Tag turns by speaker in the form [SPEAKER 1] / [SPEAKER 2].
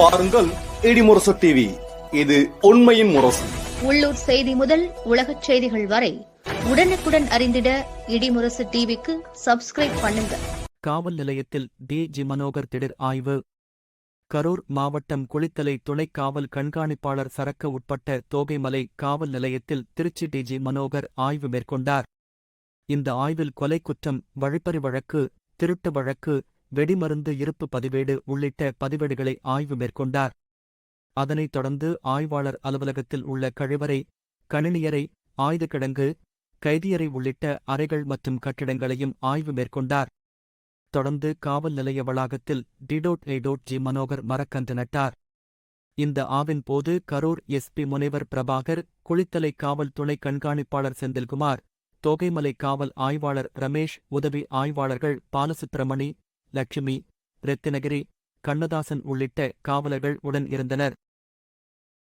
[SPEAKER 1] பாருங்கள் இடிமுரசு டிவி இது உண்மையின் முரசு.
[SPEAKER 2] உள்ளூர் செய்தி முதல் உலகச் செய்திகள் வரை உடனுக்குடன் அறிந்திட இடிமுரசு டிவிக்கு சப்ஸ்கிரைப் பண்ணுங்க.
[SPEAKER 3] காவல் நிலையத்தில் டி. ஜி. மனோகர் திடீர் ஆய்வு. கரூர் மாவட்டம் குளித்தலை துணை காவல் கண்காணிப்பாளர் சரக்க உட்பட்ட தோகைமலை காவல் நிலையத்தில் திருச்சி டிஜி மனோகர் ஆய்வு மேற்கொண்டார். இந்த ஆய்வில் கொலை குற்றம் வழிப்பறி வழக்கு திருட்டு வழக்கு வெடிமருந்து இருப்பு பதிவேடு உள்ளிட்ட பதிவேடுகளை ஆய்வு மேற்கொண்டார். அதனைத் தொடர்ந்து ஆய்வாளர் அலுவலகத்தில் உள்ள கழிவறை கணினியறை ஆயுதக்கிடங்கு கைதியறை உள்ளிட்ட அறைகள் மற்றும் கட்டிடங்களையும் ஆய்வு மேற்கொண்டார். தொடர்ந்து காவல் நிலைய வளாகத்தில் டிடோட் எய்டோட் ஜி மனோகர் மரக்கன்று நட்டார். இந்த ஆவின் போது கரூர் எஸ்பி முனைவர் பிரபாகர் குளித்தலை காவல் துணை கண்காணிப்பாளர் செந்தில்குமார் தோகைமலை காவல் ஆய்வாளர் ரமேஷ் உதவி ஆய்வாளர்கள் பாலசுப்பிரமணி லட்சுமி ரெத்தினகிரி கண்ணதாசன் உள்ளிட்ட காவலர்கள் உடன் இருந்தனர்.